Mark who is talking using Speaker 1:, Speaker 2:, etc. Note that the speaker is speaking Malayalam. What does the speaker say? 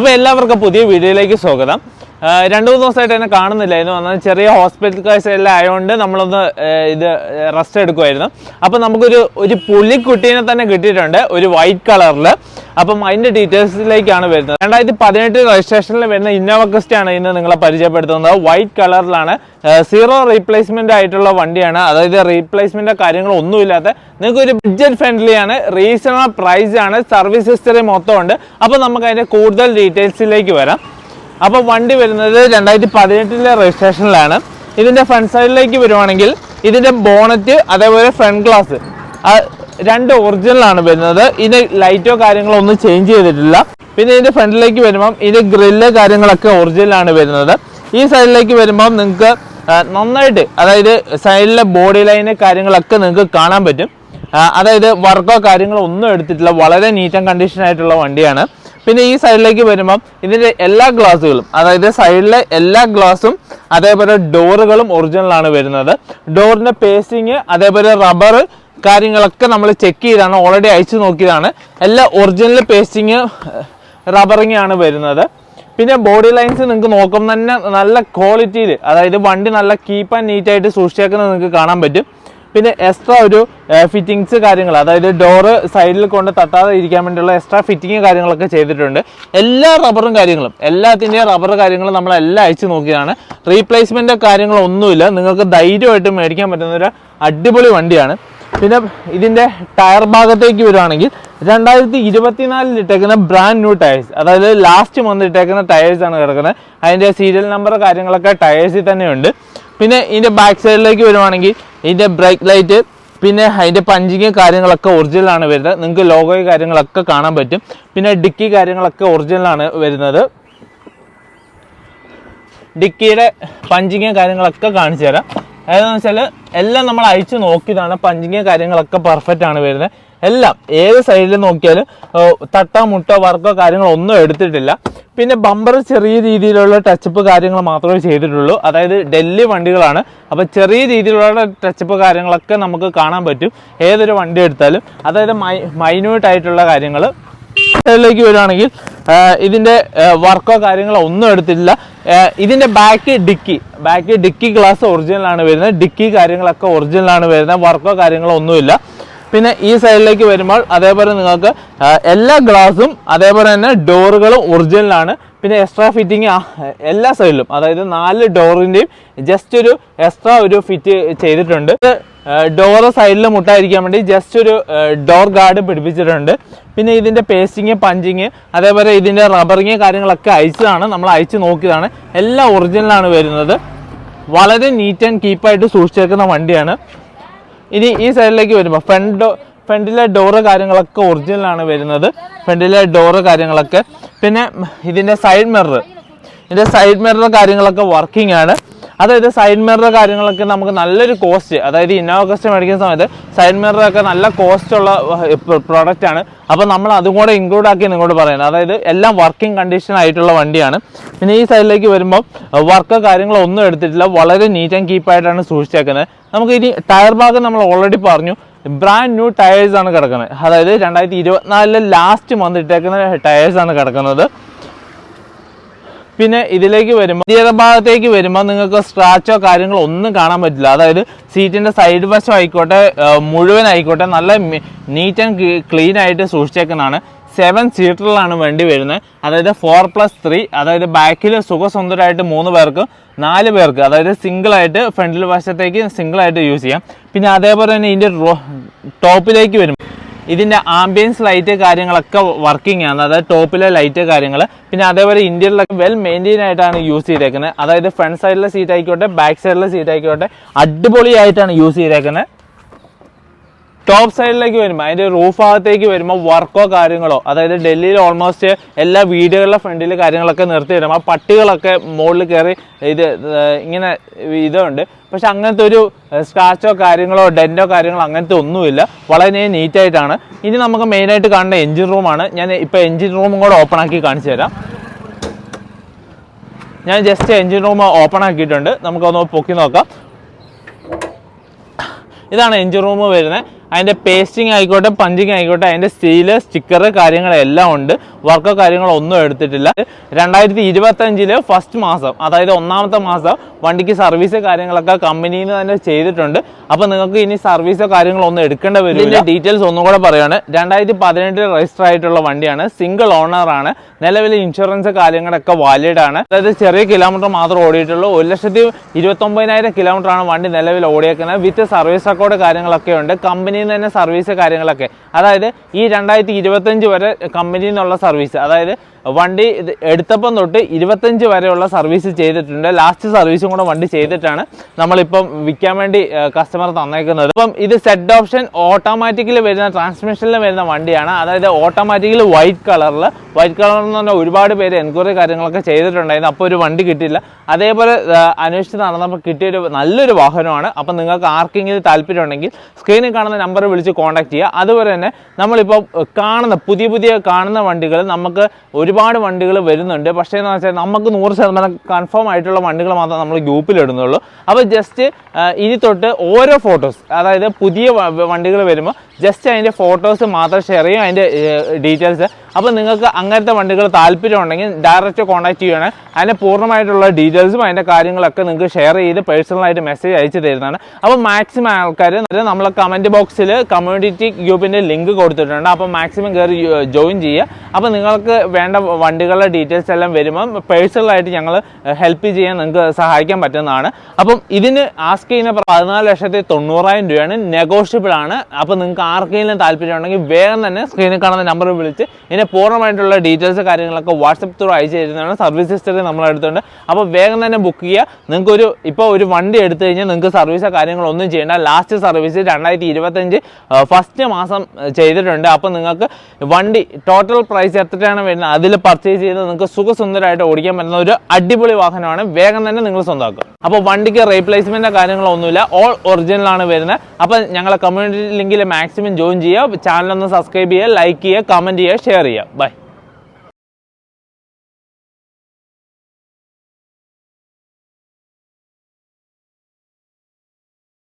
Speaker 1: അപ്പോൾ എല്ലാവർക്കും പുതിയ വീഡിയോയിലേക്ക് സ്വാഗതം. രണ്ട് മൂന്ന് ദിവസമായിട്ട് എന്നെ കാണുന്നില്ലായിരുന്നു എന്നാൽ ചെറിയ ഹോസ്പിറ്റൽ കേസ് എല്ലാം ആയതുകൊണ്ട് നമ്മളൊന്ന് ഇത് റെസ്റ്റ് എടുക്കുമായിരുന്നു അപ്പോൾ നമുക്കൊരു ഒരു പുലിക്കുട്ടീനെ തന്നെ കിട്ടിയിട്ടുണ്ട്. ഒരു വൈറ്റ് കളറിൽ അപ്പം അതിന്റെ ഡീറ്റെയിൽസിലേക്കാണ് വരുന്നത്. രണ്ടായിരത്തി പതിനെട്ട് രജിസ്ട്രേഷനിൽ വരുന്ന ഇന്നോവ ക്രിസ്റ്റ ആണ് ഇന്ന് നിങ്ങളെ പരിചയപ്പെടുത്തുന്നത്. വൈറ്റ് കളറിലാണ് സീറോ റീപ്ലേസ്മെന്റ് ആയിട്ടുള്ള വണ്ടിയാണ്. അതായത് റീപ്ലേസ്മെന്റ് കാര്യങ്ങളൊന്നുമില്ലാത്ത നിങ്ങൾക്ക് ഒരു ബഡ്ജറ്റ് ഫ്രണ്ട്ലി ആണ്. റീസണബിൾ പ്രൈസ് ആണ്. സർവീസ് ഹിസ്റ്ററി മൊത്തമുണ്ട് അപ്പോൾ നമുക്ക് അതിന്റെ കൂടുതൽ ഡീറ്റെയിൽസിലേക്ക് വരാം. അപ്പോൾ വണ്ടി വരുന്നത് രണ്ടായിരത്തി പതിനെട്ടിലെ രജിസ്ട്രേഷനിലാണ് ഇതിന്റെ ഫ്രണ്ട് സൈഡിലേക്ക് വരുവാണെങ്കിൽ ഇതിന്റെ ബോണറ്റ് അതേപോലെ ഫ്രണ്ട് ഗ്ലാസ് രണ്ട് ഒറിജിനൽ ആണ് വരുന്നത്. ഇതിന് ലൈറ്റോ കാര്യങ്ങളോ ഒന്നും ചേഞ്ച് ചെയ്തിട്ടില്ല. പിന്നെ ഇതിന്റെ ഫ്രണ്ടിലേക്ക് വരുമ്പം ഇതിന്റെ ഗ്രില്ല് കാര്യങ്ങളൊക്കെ ഒറിജിനലാണ് വരുന്നത്. ഈ സൈഡിലേക്ക് വരുമ്പം നിങ്ങൾക്ക് നന്നായിട്ട് അതായത് സൈഡിലെ ബോഡി ലൈന് കാര്യങ്ങളൊക്കെ നിങ്ങൾക്ക് കാണാൻ പറ്റും. അതായത് വർക്കോ കാര്യങ്ങളോ ഒന്നും എടുത്തിട്ടില്ല. വളരെ നീറ്റ് ആൻഡ് കണ്ടീഷൻ ആയിട്ടുള്ള വണ്ടിയാണ്. പിന്നെ ഈ സൈഡിലേക്ക് വരുമ്പം ഇതിന്റെ എല്ലാ ഗ്ലാസുകളും അതായത് സൈഡിലെ എല്ലാ ഗ്ലാസും അതേപോലെ ഡോറുകളും ഒറിജിനൽ ആണ് വരുന്നത്. ഡോറിന്റെ പേസ്റ്റിങ് അതേപോലെ റബ്ബർ കാര്യങ്ങളൊക്കെ നമ്മൾ ചെക്ക് ചെയ്താണ് ഓൾറെഡി അയച്ചു നോക്കിയതാണ്. എല്ലാ ഒറിജിനൽ പേസ്റ്റിങ് റബ്ബറിങ് ആണ് വരുന്നത്. പിന്നെ ബോഡി ലൈൻസ് നിങ്ങൾക്ക് നോക്കുമ്പോൾ തന്നെ നല്ല ക്വാളിറ്റിയിൽ അതായത് വണ്ടി നല്ല കീപ്പ് ആൻഡ് നീറ്റായിട്ട് സൂക്ഷിച്ചേക്കുന്നത് നിങ്ങൾക്ക് കാണാൻ പറ്റും. പിന്നെ എക്സ്ട്രാ ഒരു ഫിറ്റിങ്സ് കാര്യങ്ങൾ അതായത് ഡോറ് സൈഡിൽ കൊണ്ട് തട്ടാതെ ഇരിക്കാൻ വേണ്ടിയുള്ള എക്സ്ട്രാ ഫിറ്റിങ് കാര്യങ്ങളൊക്കെ ചെയ്തിട്ടുണ്ട്. എല്ലാ റബ്ബറും കാര്യങ്ങളും എല്ലാത്തിന്റെയും റബ്ബർ കാര്യങ്ങളും നമ്മൾ എല്ലാം അയച്ചു നോക്കിയതാണ്. റീപ്ലേസ്മെന്റ് കാര്യങ്ങളൊന്നുമില്ല. നിങ്ങൾക്ക് ധൈര്യമായിട്ട് മേടിക്കാൻ പറ്റുന്ന ഒരു അടിപൊളി വണ്ടിയാണ്. പിന്നെ ഇതിന്റെ ടയർ ഭാഗത്തേക്ക് വരുവാണെങ്കിൽ രണ്ടായിരത്തി ഇരുപത്തിനാലിൽ ഇട്ടേക്കുന്ന ബ്രാൻഡ് ന്യൂ ടയേഴ്സ് അതായത് ലാസ്റ്റ് മന്ത് ഇട്ടേക്കുന്ന ടയേഴ്സ് ആണ് കിടക്കുന്നത്. അതിന്റെ സീരിയൽ നമ്പർ കാര്യങ്ങളൊക്കെ ടയേഴ്സിൽ തന്നെയുണ്ട്. പിന്നെ ഇതിന്റെ ബാക്ക് സൈഡിലേക്ക് വരുവാണെങ്കിൽ ഇതിന്റെ ബ്രേക്ക് ലൈറ്റ് പിന്നെ അതിന്റെ പഞ്ചിങ് കാര്യങ്ങളൊക്കെ ഒറിജിനലാണ് വരുന്നത്. നിങ്ങൾക്ക് ലോഗോയും കാര്യങ്ങളൊക്കെ കാണാൻ പറ്റും. പിന്നെ ഡിക്കി കാര്യങ്ങളൊക്കെ ഒറിജിനലാണ് വരുന്നത്. ഡിക്കിയുടെ പഞ്ചിങ് കാര്യങ്ങളൊക്കെ കാണിച്ചു തരാം. ഏതാണെന്ന് വെച്ചാൽ എല്ലാം നമ്മൾ അഴിച്ചു നോക്കിയതാണ്. പഞ്ചിങ് കാര്യങ്ങളൊക്കെ പെർഫെക്റ്റ് ആണ് വരുന്നത് എല്ലാം ഏത് സൈഡിൽ നോക്കിയാലും തട്ടോ മുട്ടോ വർക്കോ കാര്യങ്ങളോ ഒന്നും എടുത്തിട്ടില്ല. പിന്നെ ബമ്പർ ചെറിയ രീതിയിലുള്ള ടച്ചപ്പ് കാര്യങ്ങൾ മാത്രമേ ചെയ്തിട്ടുള്ളൂ. അതായത് ഡൽഹി വണ്ടികളാണ്. അപ്പോൾ ചെറിയ രീതിയിലുള്ള ടച്ചപ്പ് കാര്യങ്ങളൊക്കെ നമുക്ക് കാണാൻ പറ്റും. ഏതൊരു വണ്ടി എടുത്താലും. അതായത് മൈ മൈന്യൂട്ടായിട്ടുള്ള കാര്യങ്ങൾ സൈഡിലേക്ക് വരുവാണെങ്കിൽ ഇതിന്റെ വർക്കോ കാര്യങ്ങളോ ഒന്നും എടുത്തിട്ടില്ല. ഇതിന്റെ back dicky back dicky glass ഒറിജിനലാണ് വരുന്നത്. ഡിക്കി കാര്യങ്ങളൊക്കെ ഒറിജിനലാണ് വരുന്നത്. വർക്കോ കാര്യങ്ങളോ ഒന്നുമില്ല. പിന്നെ ഈ സൈഡിലേക്ക് വരുമ്പോൾ അതേപോലെ നിങ്ങൾക്ക് എല്ലാ ഗ്ലാസും അതേപോലെ തന്നെ ഡോറുകളും ഒറിജിനലാണ് പിന്നെ എക്സ്ട്രാ ഫിറ്റിംഗ് എല്ലാ സൈഡിലും അതായത് നാല് ഡോറിന്റെയും ജസ്റ്റ് ഒരു എക്സ്ട്രാ ഒരു ഫിറ്റ് ചെയ്തിട്ടുണ്ട്. ഡോറ് സൈഡിൽ മുട്ടായിരിക്കാൻ വേണ്ടി ജസ്റ്റ് ഒരു ഡോർ ഗാർഡ് പിടിപ്പിച്ചിട്ടുണ്ട്. പിന്നെ ഇതിന്റെ പേസ്റ്റിങ് പഞ്ചിങ് അതേപോലെ ഇതിന്റെ റബ്ബറിങ് കാര്യങ്ങളൊക്കെ അയച്ചതാണ്. നമ്മൾ അയച്ച് നോക്കിയതാണ്. എല്ലാം ഒറിജിനലാണ് വരുന്നത്. വളരെ നീറ്റ് ആൻഡ് കീപ്പായിട്ട് സൂക്ഷിച്ചേക്കുന്ന വണ്ടിയാണ്. ഇനി ഈ സൈഡിലേക്ക് വരുമ്പോൾ ഫ്രണ്ട് ഡോ ഫ്രണ്ടിലെ ഡോറ് കാര്യങ്ങളൊക്കെ ഒറിജിനലാണ് വരുന്നത്. ഫ്രണ്ടിലെ ഡോറ് കാര്യങ്ങളൊക്കെ. പിന്നെ ഇതിന്റെ സൈഡ് മിറർ ഇതിന്റെ സൈഡ് മിറർ കാര്യങ്ങളൊക്കെ വർക്കിംഗ് ആണ്. അതായത് സൈഡ് മിറർ കാര്യങ്ങളൊക്കെ നമുക്ക് നല്ലൊരു കോസ്റ്റ് അതായത് ഇന്നോവ മേടിക്കുന്ന സമയത്ത് സൈഡ് മിററൊക്കെ നല്ല കോസ്റ്റ് ഉള്ള പ്രോഡക്റ്റ് ആണ്. അപ്പോൾ നമ്മൾ അതും കൂടെ ഇൻക്ലൂഡ് ആക്കി നിങ്ങളോട് പറയുന്നത്. അതായത് എല്ലാം വർക്കിംഗ് കണ്ടീഷൻ ആയിട്ടുള്ള വണ്ടിയാണ്. പിന്നെ ഈ സൈഡിലേക്ക് വരുമ്പോൾ വർക്ക് കാര്യങ്ങളൊന്നും എടുത്തിട്ടില്ല. വളരെ നീറ്റ് ആൻഡ് കീപ്പായിട്ടാണ് സൂക്ഷിച്ചേക്കുന്നത്. നമുക്ക് ഇനി ടയർ ഭാഗം നമ്മൾ ഓൾറെഡി പറഞ്ഞു. ബ്രാൻഡ് ന്യൂ ടയേഴ്സ് ആണ് കിടക്കുന്നത്. അതായത് രണ്ടായിരത്തി ഇരുപത്തിനാലിലെ ലാസ്റ്റ് മന്ത് ഇട്ടേക്കുന്ന ടയേഴ്സ് ആണ് കിടക്കുന്നത്. പിന്നെ ഇതിലേക്ക് വരുമ്പോൾ ഭാഗത്തേക്ക് വരുമ്പോൾ നിങ്ങൾക്ക് സ്ക്രാച്ചോ കാര്യങ്ങളോ ഒന്നും കാണാൻ പറ്റില്ല. അതായത് സീറ്റിന്റെ സൈഡ് വശം ആയിക്കോട്ടെ ആയിക്കോട്ടെ നല്ല നീറ്റ് ആൻഡ് ക്ലീൻ ആയിട്ട് സൂക്ഷിച്ചേക്കുന്നതാണ്. സെവൻ സീറ്ററിലാണ് വേണ്ടി വരുന്നത്. അതായത് ഫോർ പ്ലസ് ത്രീ അതായത് ബാക്കിൽ സുഖസുന്ദരമായിട്ട് മൂന്ന് പേർക്ക് നാല് പേർക്ക് അതായത് സിംഗിൾ ആയിട്ട് ഫ്രണ്ടിൽ വശത്തേക്ക് സിംഗിൾ ആയിട്ട് യൂസ് ചെയ്യാം. പിന്നെ അതേപോലെ തന്നെ ഇതിന്റെ ടോപ്പിലേക്ക് വരും ഇതിന്റെ ആംബിയൻസ് ലൈറ്റ് കാര്യങ്ങളൊക്കെ വർക്കിംഗ് ആണ്. അതായത് ടോപ്പിലെ ലൈറ്റ് കാര്യങ്ങൾ പിന്നെ അതേപോലെ ഇന്ത്യയിലൊക്കെ വെൽ മെയിന്റെയിൻ ആയിട്ടാണ് യൂസ് ചെയ്തേക്കുന്നത്. അതായത് ഫ്രണ്ട് സൈഡിലെ സീറ്റ് ആയിക്കോട്ടെ ബാക്ക് സൈഡിലെ സീറ്റ് ആയിക്കോട്ടെ അടിപൊളിയായിട്ടാണ് യൂസ് ചെയ്തേക്കുന്നത്. ടോപ്പ് സൈഡിലേക്ക് വരുമ്പോൾ അതിന്റെ റൂഫ് ഭാഗത്തേക്ക് വരുമ്പോൾ വർക്കോ കാര്യങ്ങളോ അതായത് ഡൽഹിയിൽ ഓൾമോസ്റ്റ് എല്ലാ വീടുകളിലെ ഫ്രണ്ടിൽ കാര്യങ്ങളൊക്കെ നിർത്തി വരുമ്പോൾ ആ പട്ടികളൊക്കെ മുകളിൽ കയറി ഇത് ഇങ്ങനെ ഇതുണ്ട്. പക്ഷെ അങ്ങനത്തെ ഒരു സ്ക്രാച്ചോ കാര്യങ്ങളോ ഡെന്റോ കാര്യങ്ങളോ അങ്ങനത്തെ ഒന്നുമില്ല. വളരെ നീറ്റായിട്ടാണ് ഇനി നമുക്ക് മെയിനായിട്ട് കാണുന്ന എൻജിൻ റൂമാണ് ഞാൻ ഇപ്പോൾ എൻജിൻ റൂമും കൂടെ ഓപ്പൺ ആക്കി കാണിച്ചു തരാം. ഞാൻ ജസ്റ്റ് എൻജിൻ റൂം ഓപ്പൺ ആക്കിയിട്ടുണ്ട്. നമുക്കൊന്ന് പൊക്കി നോക്കാം. ഇതാണ് എൻജിൻ റൂം വരുന്നത് അതിന്റെ പേസ്റ്റിംഗ് ആയിക്കോട്ടെ പഞ്ചിങ് ആയിക്കോട്ടെ അതിന്റെ സ്റ്റീൽ സ്റ്റിക്കർ കാര്യങ്ങളെല്ലാം ഉണ്ട്. വർക്കോ കാര്യങ്ങളോ ഒന്നും എടുത്തിട്ടില്ല. രണ്ടായിരത്തി ഇരുപത്തഞ്ചിൽ ഫസ്റ്റ് മാസം അതായത് ഒന്നാമത്തെ മാസം വണ്ടിക്ക് സർവീസ് കാര്യങ്ങളൊക്കെ കമ്പനിയിൽ നിന്ന് തന്നെ ചെയ്തിട്ടുണ്ട്. അപ്പോൾ നിങ്ങൾക്ക് ഇനി സർവീസോ കാര്യങ്ങളോ ഒന്നും എടുക്കേണ്ട വരും ഇതിന്റെ ഡീറ്റെയിൽസ് ഒന്നും കൂടെ പറയുകയാണ് രണ്ടായിരത്തി പതിനെട്ടിൽ രജിസ്റ്റർ ആയിട്ടുള്ള വണ്ടിയാണ്. സിംഗിൾ ഓണർ ആണ്. നിലവിലെ ഇൻഷുറൻസ് കാര്യങ്ങളൊക്കെ വാലിഡ് ആണ്. അതായത് ചെറിയ കിലോമീറ്റർ മാത്രം ഓടിയിട്ടുള്ളൂ. ഒരു ലക്ഷത്തി ഇരുപത്തൊമ്പതിനായിരം കിലോമീറ്റർ ആണ് വണ്ടി നിലവിൽ ഓടിയേക്കുന്നത്. വിത്ത് സർവീസ് റെക്കോർഡ് കാര്യങ്ങളൊക്കെ ഉണ്ട്. കമ്പനിയിൽ നിന്ന് തന്നെ സർവീസ് കാര്യങ്ങളൊക്കെ. അതായത് ഈ രണ്ടായിരത്തി ഇരുപത്തഞ്ച് വരെ കമ്പനിയിൽ നിന്നുള്ള സർവീസ് അതായത് വണ്ടി എടുത്തപ്പം തൊട്ട് ഇരുപത്തഞ്ച് വരെയുള്ള സർവീസ് ചെയ്തിട്ടുണ്ട്. ലാസ്റ്റ് സർവീസും കൂടെ വണ്ടി ചെയ്തിട്ടാണ് നമ്മളിപ്പം വിൽക്കാൻ വേണ്ടി കസ്റ്റമർ തന്നേക്കുന്നത്. അപ്പം ഇത് സെറ്റ് ഓപ്ഷൻ ഓട്ടോമാറ്റിക്കലി വരുന്ന ട്രാൻസ്മിഷനിൽ വരുന്ന വണ്ടിയാണ്. അതായത് ഓട്ടോമാറ്റിക്കലി വൈറ്റ് കളറിൽ വൈറ്റ് കളർ എന്ന് പറഞ്ഞാൽ ഒരുപാട് പേര് എൻക്വയറി കാര്യങ്ങളൊക്കെ ചെയ്തിട്ടുണ്ടായിരുന്നു. അപ്പോൾ ഒരു വണ്ടി കിട്ടിയില്ല. അതേപോലെ അന്വേഷിച്ച് നടന്നപ്പോൾ കിട്ടിയൊരു നല്ലൊരു വാഹനമാണ്. അപ്പം നിങ്ങൾക്ക് ആർക്കെങ്കിലും താല്പര്യം ഉണ്ടെങ്കിൽ സ്ക്രീനിൽ കാണുന്ന നമ്പർ വിളിച്ച് കോൺടാക്ട് ചെയ്യുക. അതുപോലെ തന്നെ നമ്മളിപ്പോൾ കാണുന്ന പുതിയ പുതിയ കാണുന്ന വണ്ടികൾ നമുക്ക് ഒരുപാട് വണ്ടികൾ വരുന്നുണ്ട്. പക്ഷേ എന്ന് വെച്ചാൽ നമുക്ക് നൂറ് ശതമാനം കൺഫേം ആയിട്ടുള്ള വണ്ടികൾ മാത്രം നമ്മൾ ഗ്രൂപ്പിൽ ഇടുന്നുള്ളൂ. അപ്പോൾ ജസ്റ്റ് ഇനി തൊട്ട് ഓരോ ഫോട്ടോസ് അതായത് പുതിയ വണ്ടികൾ വരുമ്പോൾ ജസ്റ്റ് അതിന്റെ ഫോട്ടോസ് മാത്രം ഷെയർ ചെയ്യും അതിന്റെ ഡീറ്റെയിൽസ് അപ്പോൾ നിങ്ങൾക്ക് അങ്ങനത്തെ വണ്ടികൾ താല്പര്യം ഉണ്ടെങ്കിൽ ഡയറക്റ്റ് കോൺടാക്ട് ചെയ്യണം. അതിന്റെ പൂർണമായിട്ടുള്ള ഡീറ്റെയിൽസും അതിന്റെ കാര്യങ്ങളൊക്കെ നിങ്ങൾക്ക് ഷെയർ ചെയ്ത് പേഴ്സണലായിട്ട് മെസ്സേജ് അയച്ചു തരുന്നതാണ്. അപ്പോൾ മാക്സിമം ആൾക്കാർ നമ്മൾ കമന്റ് ബോക്സിൽ കമ്മ്യൂണിറ്റി ഗ്രൂപ്പിന്റെ ലിങ്ക് കൊടുത്തിട്ടുണ്ട്. അപ്പോൾ മാക്സിമം കയറി ജോയിൻ ചെയ്യുക. അപ്പോൾ നിങ്ങൾക്ക് വേണ്ട വണ്ടികളുടെ ഡീറ്റെയിൽസ് എല്ലാം വരുമ്പം പേഴ്സണലായിട്ട് ഞങ്ങൾ ഹെൽപ്പ് ചെയ്യാൻ നിങ്ങൾക്ക് സഹായിക്കാൻ പറ്റുന്നതാണ്. അപ്പം ഇതിന് ആസ്ക് ചെയ്യുന്ന പതിനാല് ലക്ഷത്തി തൊണ്ണൂറായിരം രൂപയാണ് നെഗോഷ്യബിൾ ആണ്. അപ്പോൾ നിങ്ങൾക്ക് ആർക്കെങ്കിലും താല്പര്യം ഉണ്ടെങ്കിൽ വേഗം തന്നെ സ്ക്രീനിൽ കാണുന്ന നമ്പർ വിളിച്ച് ഇതിന്റെ പൂർണമായിട്ടുള്ള ഡീറ്റെയിൽസ് കാര്യങ്ങളൊക്കെ വാട്സപ്പ് ത്രൂ അയച്ചു തരുന്നതാണ് സർവീസ് ഹിസ്റ്ററി നമ്മളെടുത്തുണ്ട് അപ്പോൾ വേഗം തന്നെ ബുക്ക് ചെയ്യുക. നിങ്ങൾക്കൊരു ഇപ്പോൾ ഒരു വണ്ടി എടുത്തു കഴിഞ്ഞാൽ നിങ്ങൾക്ക് സർവീസോ കാര്യങ്ങളൊന്നും ചെയ്യേണ്ട. ലാസ്റ്റ് സർവീസ് രണ്ടായിരത്തി ഇരുപത്തഞ്ച് ഫസ്റ്റ് മാസം ചെയ്തിട്ടുണ്ട്. അപ്പോൾ നിങ്ങൾക്ക് വണ്ടി ടോട്ടൽ പ്രൈസ് എത്രയാണ് വരുന്നത് അതിൽ പർച്ചേസ് ചെയ്ത് നിങ്ങൾക്ക് സുഖസുന്ദരമായിട്ട് ഓടിക്കാൻ പറ്റുന്ന ഒരു അടിപൊളി വാഹനമാണ്. വേഗം തന്നെ നിങ്ങൾ സ്വന്തമാക്കുക. അപ്പോൾ വണ്ടിക്ക് റീപ്ലേസ്മെന്റ് കാര്യങ്ങളൊന്നുമില്ല ഓൾ ഒറിജിനലാണ് വരുന്നത്. അപ്പോൾ ഞങ്ങളെ കമ്മ്യൂണിറ്റി ലിങ്കിൽ മാക്സിമം ജോയിൻ ചെയ്യുക. ചാനലൊന്ന് സബ്സ്ക്രൈബ് ചെയ്യുക ലൈക്ക് ചെയ്യുക കമന്റ് ചെയ്യുക ഷെയർ ചെയ്യുക. Bye.